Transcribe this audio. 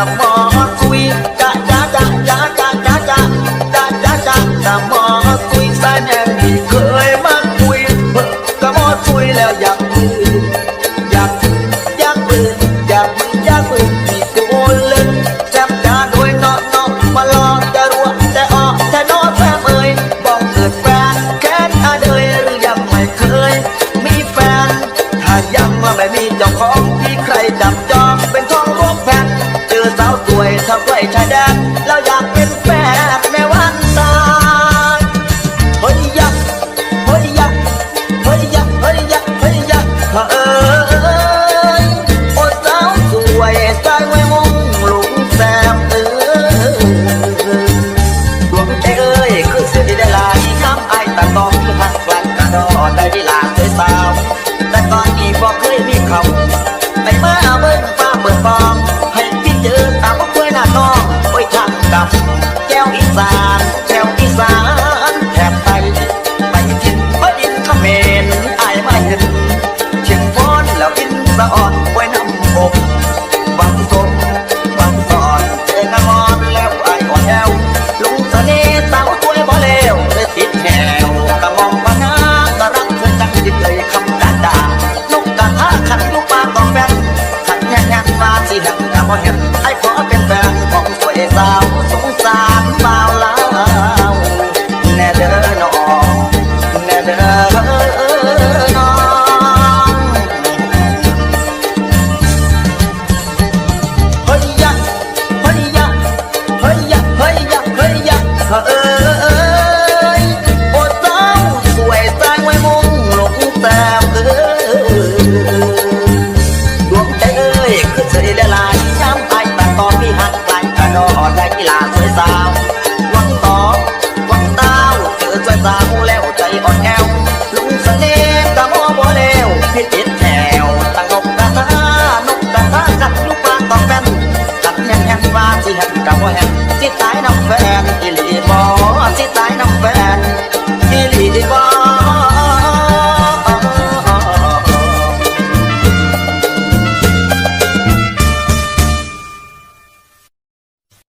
Come on. แล้วอยากปืนอยากอยากปืนอยากปืนอยากปืนที่กูเล่นแซ่บจ้าโดยนาะเนาะมาลองจะรัวจะออกจะนอนแฟมเอ่ยบอกเกิดแฟนแค่อาเดยหรือยังไม่เคย มีแฟนถ้ายังมาไม่มีเจ้าของที่ใครจับจองเป็นของร่วมแฟนเจอสาวสวยสาวใกล้ชายแดนแล้วอยากเป็นแฟน แต่ก่อนที่หักหลังกรดดได้เวลาเลยสาวแต่ก่อนนี้บอกเคยมีเขาไปมาเบิ้งฟ้าเบิ้งฟองให้พี่เจอตามพวกเพื่อนหน้าน้องโอ้ยทำกับแก้วอีสานแก้วอีสานแถบไปไปทินพอดินเขมรอายมาเห็นเชียงฟ้อนแล้วอินสะอ่อนไว้นำอกบางสมบางสอนเจอกระมอนแล้วไอ้ยอ่อนแอวลุงเสน่ห์ หัวแหงจิตใจน้องแฟ